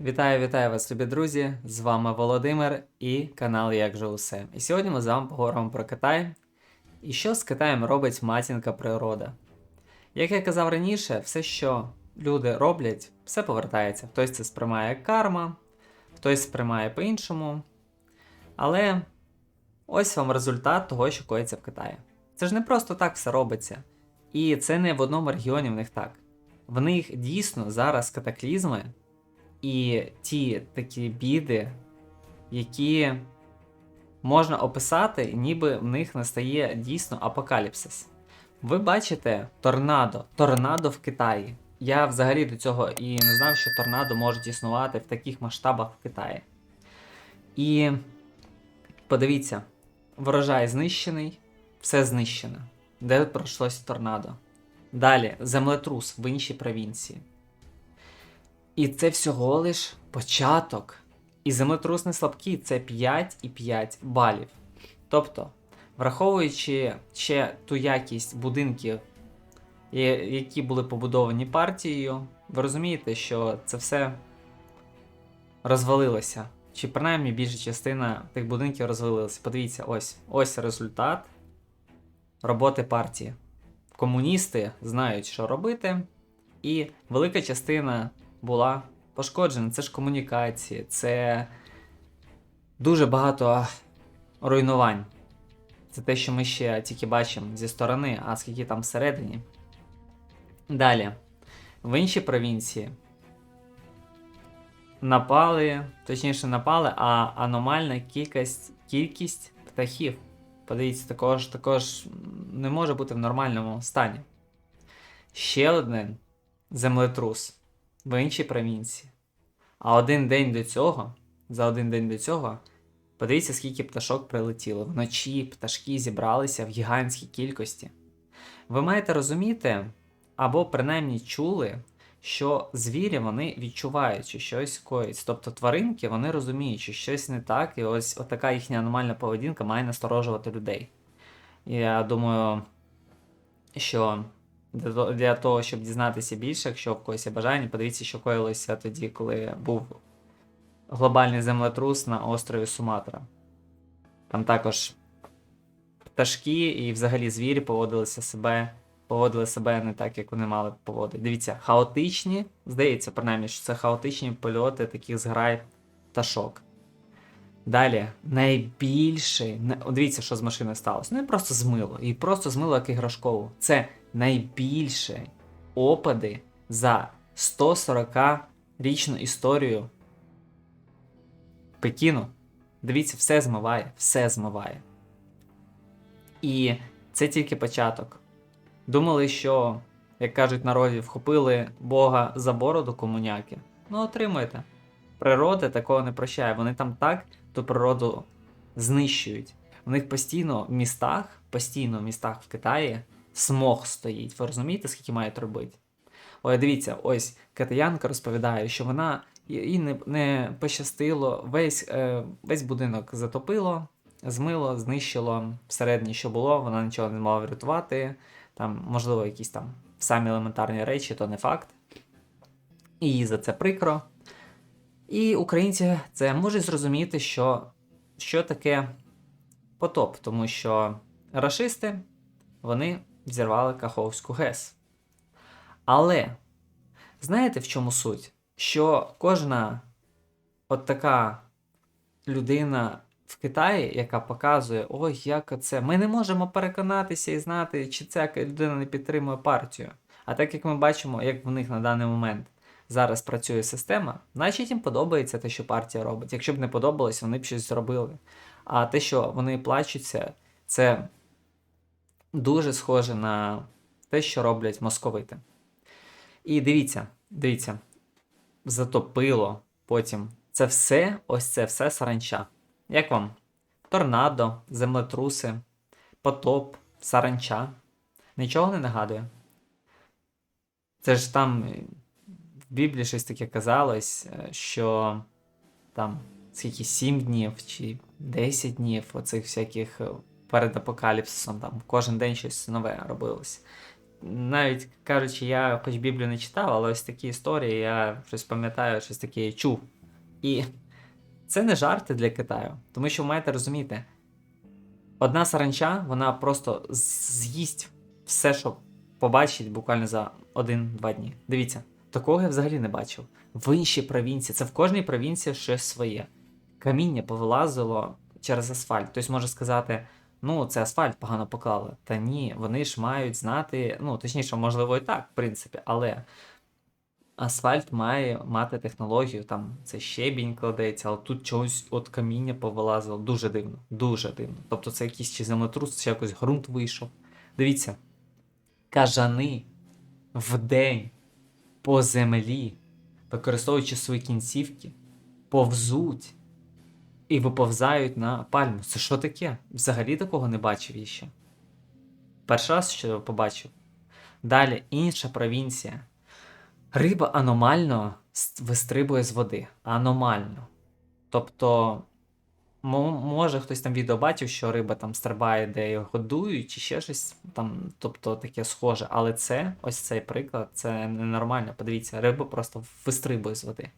Вітаю, вітаю вас, любі друзі! З вами Володимир і канал Як же усе. І сьогодні ми з вами поговоримо про Китай і що з Китаєм робить матінка природа. Як я казав раніше, все, що люди роблять, все повертається. Хтось це сприймає як карма, хтось сприймає по-іншому. Але ось вам результат того, що коїться в Китаї. Це ж не просто так все робиться. І це не в одному регіоні в них так. В них дійсно зараз катаклізми і ті такі біди, які можна описати, ніби в них настає дійсно апокаліпсис. Ви бачите торнадо, торнадо в Китаї. Я взагалі до цього і не знав, що торнадо можуть існувати в таких масштабах в Китаї. І подивіться, врожай знищений, все знищено. Де пройшлося торнадо? Далі землетрус в іншій провінції. І це всього лиш початок. І землетрус не слабкий, це 5,5 балів. Тобто, враховуючи ще ту якість будинків, які були побудовані партією, ви розумієте, що це все розвалилося. Чи принаймні більша частина тих будинків розвалилася. Подивіться, ось ось результат роботи партії. Комуністи знають, що робити, і велика частина була пошкоджена. Це ж комунікації, це дуже багато руйнувань. Це те, що ми ще тільки бачимо зі сторони, а скільки там всередині. Далі. В іншій провінції напали, точніше, напали, а аномальна кількість, кількість птахів. Подивіться, також, також не може бути в нормальному стані. Ще один землетрус в іншій провінції. А один день до цього, за один день до цього, подивіться, скільки пташок прилетіло. Вночі пташки зібралися в гігантській кількості. Ви маєте розуміти, або принаймні чули, що звірі вони відчувають, що щось коїться. Тобто тваринки вони розуміють, що щось не так, і ось така їхня аномальна поведінка має насторожувати людей. Я думаю, що для того, щоб дізнатися більше, якщо в когось є бажання, подивіться, що коїлося тоді, коли був глобальний землетрус на острові Суматра. Там також пташки і взагалі звірі поводилися себе, поводили себе не так, як вони мали поводити. Дивіться, хаотичні, здається, принаймні, що це хаотичні польоти таких зграй пташок. Далі, найбільший. Дивіться, що з машиною сталося. Ну, і просто змило. І просто змило як іграшкову. Це найбільші опади за 140-річну історію Пекіну. Дивіться, все змиває, все змиває. І це тільки початок. Думали, що, як кажуть народі, вхопили Бога за бороду комуняки. Ну, отримуєте. Природа такого не прощає. Вони там так ту природу знищують. У них постійно в містах, постійно в містах в Китаї смог стоїть. Ви розумієте, скільки мають робити? Ой, дивіться, ось китаянка розповідає, що вона їй не, не пощастило, весь, е, весь будинок затопило, змило, знищило всередині, що було, вона нічого не могла врятувати. Там, можливо, якісь там самі елементарні речі, то не факт. І їй за це прикро. І українці це можуть зрозуміти, що, що таке потоп, тому що рашисти вони взірвали Каховську ГЕС. Але знаєте, в чому суть? Що кожна от така людина в Китаї, яка показує, ой, як це. Ми не можемо переконатися і знати, чи ця людина не підтримує партію. А так як ми бачимо, як в них на даний момент зараз працює система, значить їм подобається те, що партія робить. Якщо б не подобалось, вони б щось зробили. А те, що вони плачуться, це дуже схоже на те, що роблять московити. І дивіться, дивіться, затопило потім. Це все, ось це все саранча. Як вам? Торнадо, землетруси, потоп, саранча. Нічого не нагадує. Це ж там в Біблії щось таке казалось, е, що там скільки 7 днів чи 10 днів оцих всяких е, перед апокаліпсисом, там кожен день щось нове робилось. навіть кажучи, я хоч Біблію не читав, але ось такі історії я щось пам'ятаю, щось таке чув. І це не жарти для Китаю, тому що ви маєте розуміти, одна саранча, вона просто з'їсть все, що побачить буквально за один-два дні. Дивіться, такого я взагалі не бачив. В іншій провінції, це в кожній провінції щось своє. Каміння повилазило через асфальт. Хтось може сказати, ну, це асфальт погано поклали. Та ні, вони ж мають знати, ну, точніше, можливо, і так, в принципі, але асфальт має мати технологію, там це щебінь кладеться, але тут чогось от каміння повилазило. Дуже дивно, дуже дивно. Тобто це якийсь чи землетрус, чи якось ґрунт вийшов. Дивіться, кажани в день по землі, використовуючи свої кінцівки, повзуть і виповзають на пальму. Це що таке? Взагалі такого не бачив я ще. Перший раз що побачив. Далі інша провінція. Риба аномально вистрибує з води. Аномально. Тобто, може хтось там відео бачив, що риба там стрибає, де його годують, чи ще щось там, тобто таке схоже. Але це, ось цей приклад, це ненормально. Подивіться, риба просто вистрибує з води.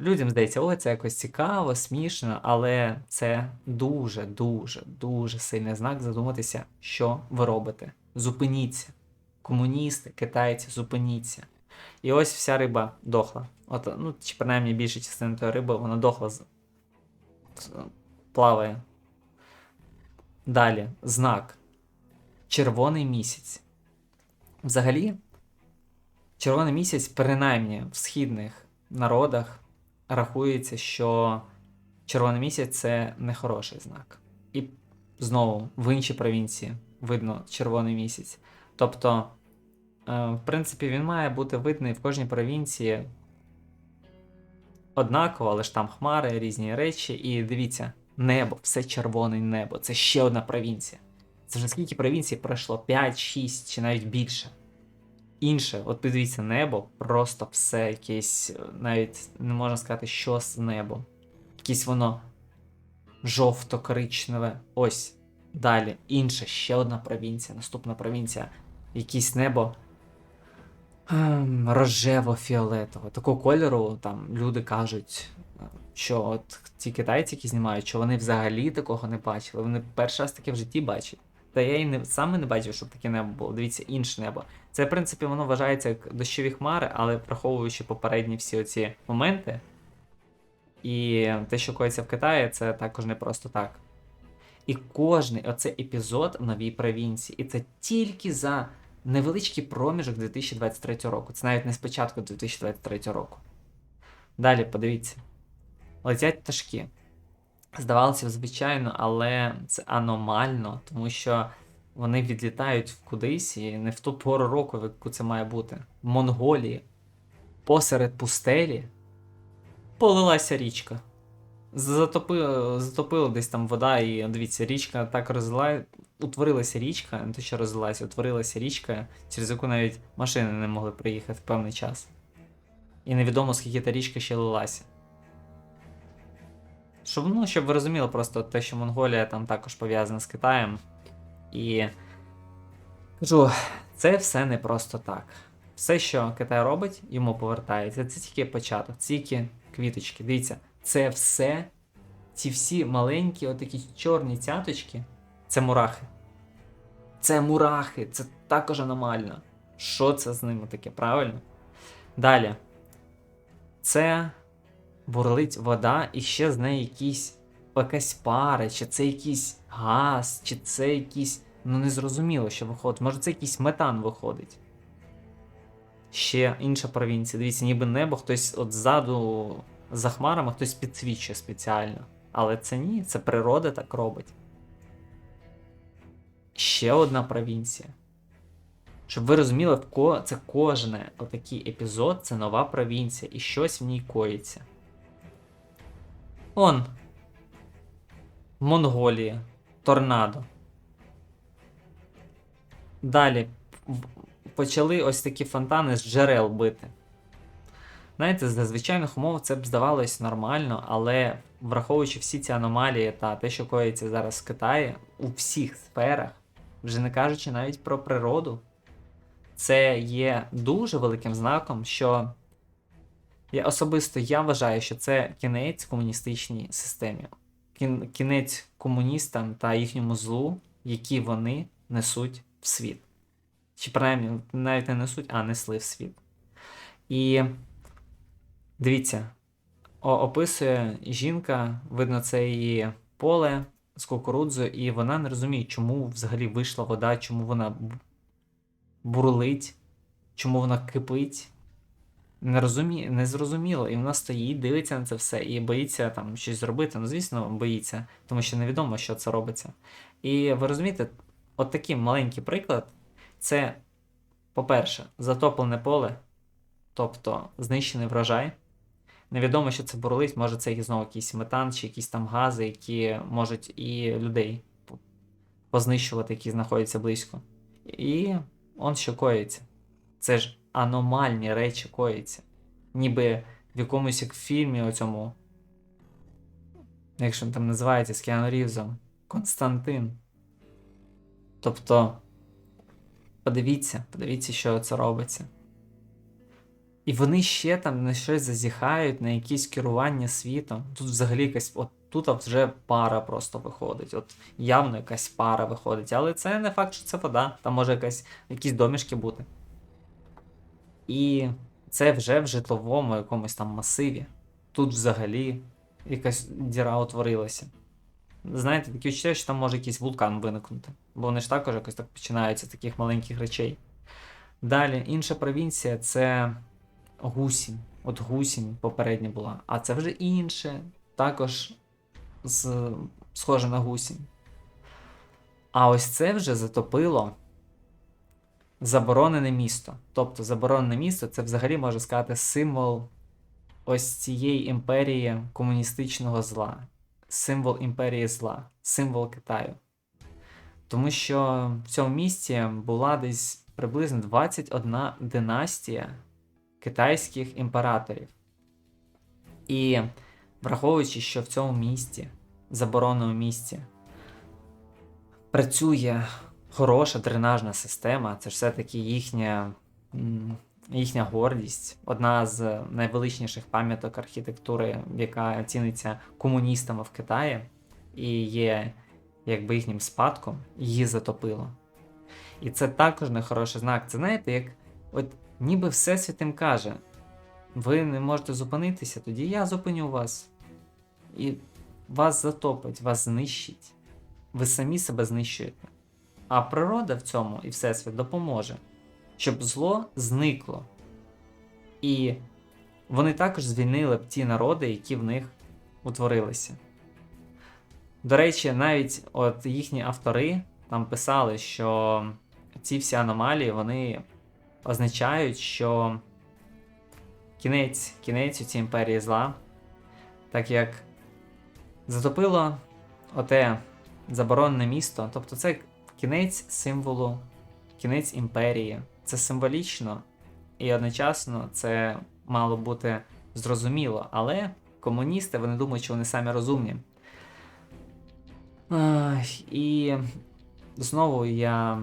Людям здається, ой, це якось цікаво, смішно, але це дуже, дуже, сильний знак задуматися, що ви робите. Зупиніться. Комуністи, китайці, зупиніться. І ось вся риба дохла. От, ну, чи принаймні більша частина тої риби, вона дохла плаває. Далі, знак. Червоний місяць. Взагалі, червоний місяць, принаймні в східних народах, рахується, що червоний місяць це нехороший знак. І знову в іншій провінції видно червоний місяць. Тобто, е, в принципі, він має бути видний в кожній провінції однаково, але ж там хмари, різні речі. І дивіться, небо, все червоне небо. Це ще одна провінція. Це вже скільки провінцій пройшло? 5, 6 чи навіть більше. Інше, от подивіться, небо, просто все якесь, навіть не можна сказати, що з небом. Якесь воно жовто-коричневе. Ось. Далі. Інша, ще одна провінція, наступна провінція. Якесь небо. Ем, Рожево-фіолетове. Такого кольору там люди кажуть, е, що от ті китайці, які знімають, що вони взагалі такого не бачили. Вони перший раз таке в житті бачать. Та я і не сам не бачив, щоб таке небо було. Дивіться, інше небо. Це, в принципі, воно вважається як дощові хмари, але враховуючи попередні всі оці моменти. І те, що коїться в Китаї, це також не просто так. І кожний оцей епізод в новій провінції. І це тільки за невеличкий проміжок 2023 року. Це навіть не з початку 2023 року. Далі подивіться. Летять пташки. Здавалося б, звичайно, але це аномально, тому що вони відлітають кудись і не в ту пору року, в яку це має бути. В Монголії, посеред пустелі, полилася річка. Затопила, затопила десь там вода, і дивіться, річка так розлила, утворилася річка, не те, що розлилася, утворилася річка, через яку навіть машини не могли приїхати певний час. І невідомо, скільки та річка ще лилася. Щоб, ну, щоб ви розуміли просто те, що Монголія там також пов'язана з Китаєм. І кажу, це все не просто так. Все, що Китай робить, йому повертається. Це тільки початок, тільки квіточки. Дивіться, це все, ці всі маленькі, отакі чорні цяточки, це мурахи. Це мурахи, це також аномально. Що це з ними таке, правильно? Далі. Це бурлить вода, і ще з неї якісь якась пара, чи це якийсь газ, чи це якийсь. Ну незрозуміло, що виходить. Може це якийсь метан виходить. Ще інша провінція. Дивіться, ніби небо хтось от ззаду за хмарами хтось підсвічує спеціально. Але це ні, це природа так робить. Ще одна провінція. Щоб ви розуміли, це кожне отакий епізод це нова провінція, і щось в ній коїться. Он. В Монголії. Торнадо. Далі почали ось такі фонтани з джерел бити. Знаєте, за звичайних умов це б здавалось нормально, але враховуючи всі ці аномалії та те, що коїться зараз в Китаї, у всіх сферах, вже не кажучи навіть про природу, це є дуже великим знаком, що я особисто я вважаю, що це кінець комуністичній системі. Кінець комуністам та їхньому злу, які вони несуть в світ. Чи принаймні навіть не несуть, а несли в світ. І дивіться, о- описує жінка, видно, це її поле з кукурудзою, і вона не розуміє, чому взагалі вийшла вода, чому вона бурлить, чому вона кипить. Не розумі... не зрозуміло. І вона стоїть, дивиться на це все і боїться там щось зробити. Ну, звісно, боїться, тому що невідомо, що це робиться. І ви розумієте, от такий маленький приклад це, по-перше, затоплене поле, тобто знищений врожай. Невідомо, що це бурлить, може це і знову якийсь метан чи якісь там гази, які можуть і людей познищувати, які знаходяться близько. І он що коїться. Це ж аномальні речі коїться. Ніби в якомусь як фільмі оцьому, якщо він там називається з Кіану Рівзом, Константин. Тобто, подивіться, подивіться, що це робиться. І вони ще там на щось зазіхають, на якісь керування світом. Тут взагалі якась, от тут вже пара просто виходить. От явно якась пара виходить. Але це не факт, що це вода. Там може якась, якісь домішки бути. І це вже в житловому якомусь там масиві. Тут взагалі якась діра утворилася. Знаєте, таке відчуття, що там може якийсь вулкан виникнути. Бо вони ж також якось так починаються з таких маленьких речей. Далі, інша провінція це гусінь. От гусінь попередня була. А це вже інше, також з, схоже на гусінь. А ось це вже затопило заборонене місто. Тобто заборонене місто це взагалі можна сказати символ ось цієї імперії комуністичного зла, символ імперії зла, символ Китаю. Тому що в цьому місті була десь приблизно 21 династія китайських імператорів. І враховуючи, що в цьому місті, забороненому місті, працює хороша дренажна система, це все-таки їхня, їхня гордість, одна з найвеличніших пам'яток архітектури, яка ціниться комуністами в Китаї, і є якби їхнім спадком, її затопило. І це також не хороший знак. Це знаєте, як от ніби Всесвіт їм каже: ви не можете зупинитися, тоді я зупиню вас. І вас затопить, вас знищить. Ви самі себе знищуєте. А природа в цьому і Всесвіт допоможе, щоб зло зникло. І вони також звільнили б ті народи, які в них утворилися. До речі, навіть от їхні автори там писали, що ці всі аномалії вони означають, що кінець, кінець у цій імперії зла, так як затопило оте заборонене місто, тобто це кінець символу, кінець імперії. Це символічно і одночасно це мало бути зрозуміло, але комуністи вони думають, що вони самі розумні. І знову я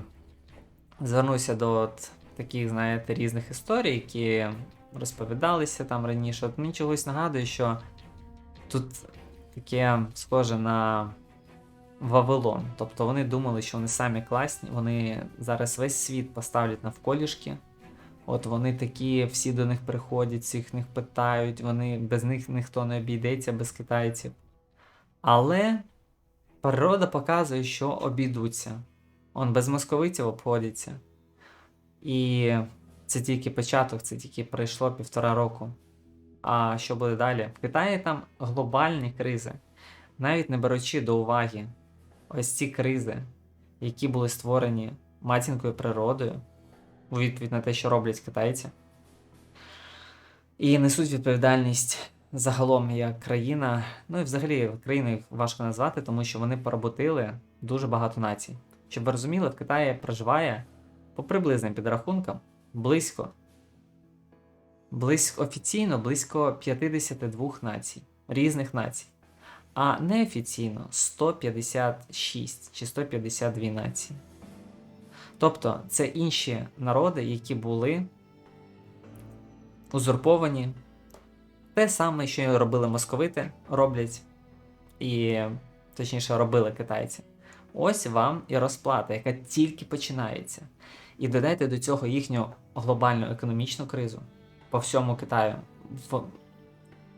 звернуся до таких, знаєте, різних історій, які розповідалися там раніше. От мені чогось нагадує, що тут таке схоже на Вавилон. Тобто вони думали, що вони самі класні, вони зараз весь світ поставлять навколішки. От вони такі, всі до них приходять, всіх них питають, вони без них ніхто не обійдеться без китайців. Але природа показує, що обійдуться. Он без московитів обходиться. І це тільки початок, це тільки пройшло півтора року. А що буде далі? В Китаї там глобальні кризи, навіть не беручи до уваги ось ці кризи, які були створені матінкою природою, у відповідь на те, що роблять китайці, і несуть відповідальність загалом як країна. Ну і взагалі країну їх важко назвати, тому що вони поработили дуже багато націй. Щоб ви розуміли, в Китаї проживає по приблизним підрахункам близько, близько офіційно близько 52 націй, різних націй. А неофіційно 156 чи 152 нації. Тобто це інші народи, які були узурповані. Те саме, що робили московити, роблять, і точніше робили китайці. Ось вам і розплата, яка тільки починається. І додайте до цього їхню глобальну економічну кризу по всьому Китаю. В,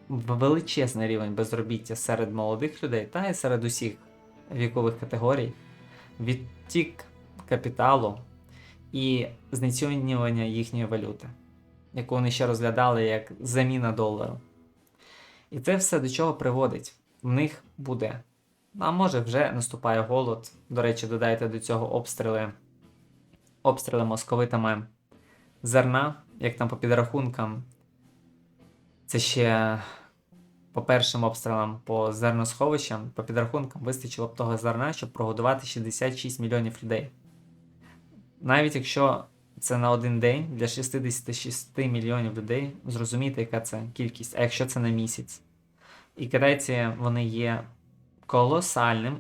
величезний рівень безробіття серед молодих людей та й серед усіх вікових категорій, відтік капіталу і знецінювання їхньої валюти, яку вони ще розглядали як заміна долару. І це все до чого приводить? В них буде. А може вже наступає голод. До речі, додайте до цього обстріли, обстріли московитами зерна, як там по підрахункам. Це ще по першим обстрілам по зерносховищам, по підрахункам вистачило б того зерна, щоб прогодувати 66 мільйонів людей. Навіть якщо це на один день для 66 мільйонів людей, зрозумійте, яка це кількість, а якщо це на місяць. І китайці вони є колосальним,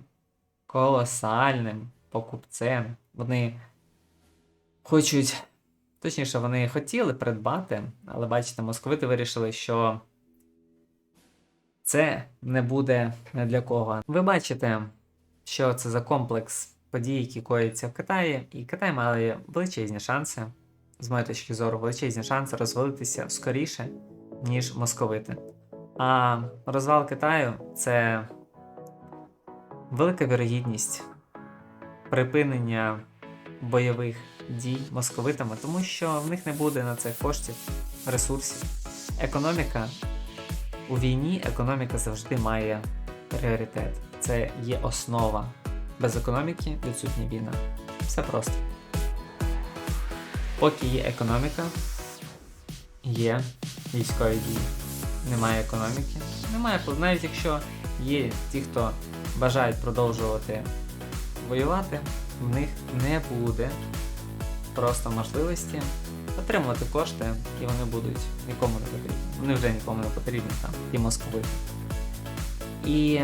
колосальним покупцем. Вони хочуть, точніше, вони хотіли придбати, але бачите, московити вирішили, що це не буде не для кого. Ви бачите, що це за комплекс подій, які коїться в Китаї, і Китай має величезні шанси, з моєї точки зору, величезні шанси розвалитися скоріше, ніж московити. А розвал Китаю це велика вірогідність припинення бойових дій московитами, тому що в них не буде на це коштів, ресурсів. Економіка у війні економіка завжди має пріоритет. Це є основа. Без економіки відсутня війна. Все просто. Поки є економіка, є військові дії. Немає економіки, немає навіть якщо є ті, хто бажають продовжувати воювати, в них не буде просто можливості отримувати кошти, і вони будуть нікому не потрібні. Вони вже нікому не потрібні там, і московити. І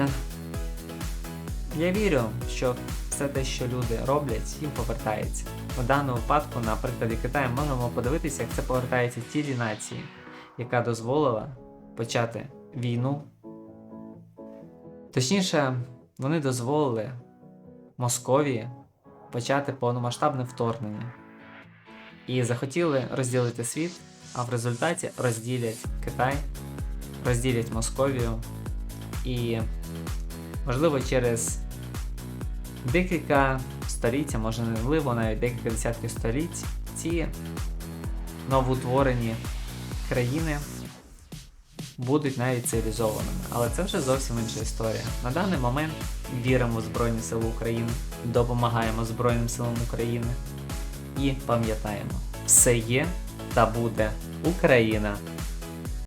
я вірю, що все те, що люди роблять, їм повертається. У даному випадку, на прикладі Китаю, можемо подивитися, як це повертається цілій нації, яка дозволила почати війну. Точніше, вони дозволили Московії почати повномасштабне вторгнення. І захотіли розділити світ, а в результаті розділять Китай, розділять Московію. І, можливо, через декілька століть, а може можливо, навіть декілька десятків століть, ці новоутворені країни будуть навіть цивілізованими. Але це вже зовсім інша історія. На даний момент віримо в Збройні Сили України, допомагаємо Збройним силам України і пам'ятаємо, все є та буде Україна.